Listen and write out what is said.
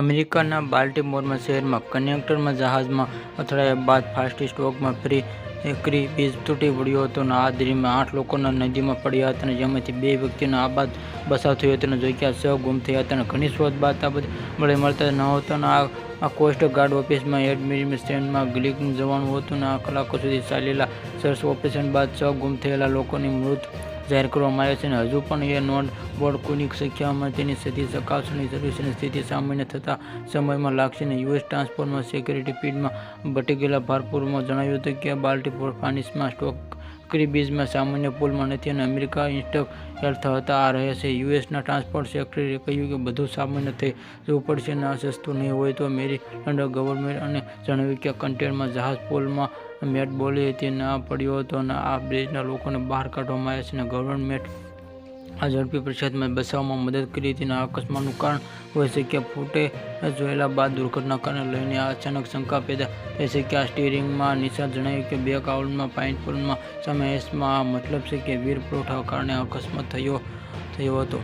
અમેરિકાના બાલ્ટીમોરમાં શહેરમાં કનેક્ટરમાં જહાજમાં અથડાયા બાદ ફાસ્ટી સ્ટોકમાં ફ્રી એકરી બીજ તૂટી પડ્યો હતો અને આ દરમિયાન આઠ લોકોના નદીમાં પડ્યા હતા અને જેમાંથી બે વ્યક્તિનો આ બાદ બચાવ થયો હતો અને જોઈક્યા સૌ ગુમ થયા હતા અને ઘણી શોધ બાદ આ બધી મળે મળતા ન હતો અને આ આ કોસ્ટ ગાર્ડ ઓફિસમાં એડમિનિસ્ટ્રેશનમાં ગ્લિકનું જવાનું હતું અને આ કલાકો સુધી ચાલેલા સર્ચ ઓપરેશન બાદ સૌ ગુમ થયેલા લોકોની મૃત જાહેર કરવામાં આવ્યા છે અને હજુ પણ એ નોંધ બોર્ડ કોની સંખ્યામાં તેની સ્થિતિ ચકાસણી સર્વિસની સ્થિતિ સામાન્ય થતા સમયમાં લાગશે અને યુએસ ટ્રાન્સપોર્ટમાં સિક્યુરિટી ફીડમાં ભટકી ગયેલા ભારપુરમાં જણાવ્યું હતું કે બાલ્ટી ફાનિસમાં સ્ટોક બીજમાં સામાન્ય પુલમાં નથી અને અમેરિકા ઇન્સ્ટક હેલ્થ હતા. આ રહે છે યુએસના ટ્રાન્સપોર્ટ સેક્રેટરીએ કહ્યું કે બધું સામાન્ય થઈ જવું પડશે અને આ સસ્તું નહીં હોય તો મેરી અંડર ગવર્મેન્ટ અને જણાવ્યું કે કન્ટેનરમાં જહાજ પુલમાં મેટ બોલી હતી, ના પડ્યો હતો અને આ બ્રિજના લોકોને બહાર કાઢવામાં આવ્યા છે અને ગવર્મેન્ટ આ ઝડપી પ્રસાદમાં બચાવવામાં મદદ કરી હતી અને અકસ્માતનું કારણ હોઈ શકે ફૂટે જોયેલા બાદ દુર્ઘટના કારણે લઈને અચાનક શંકા પેદા થઈ છે. આ સ્ટીરિંગમાં નિશાન જણાવ્યું કે બે કાઉલમાં, પાઇનપુરમાં સમાવેશમાં આ મતલબ છે કે વીર પુરવઠા કારણે અકસ્માત થયો થયો હતો.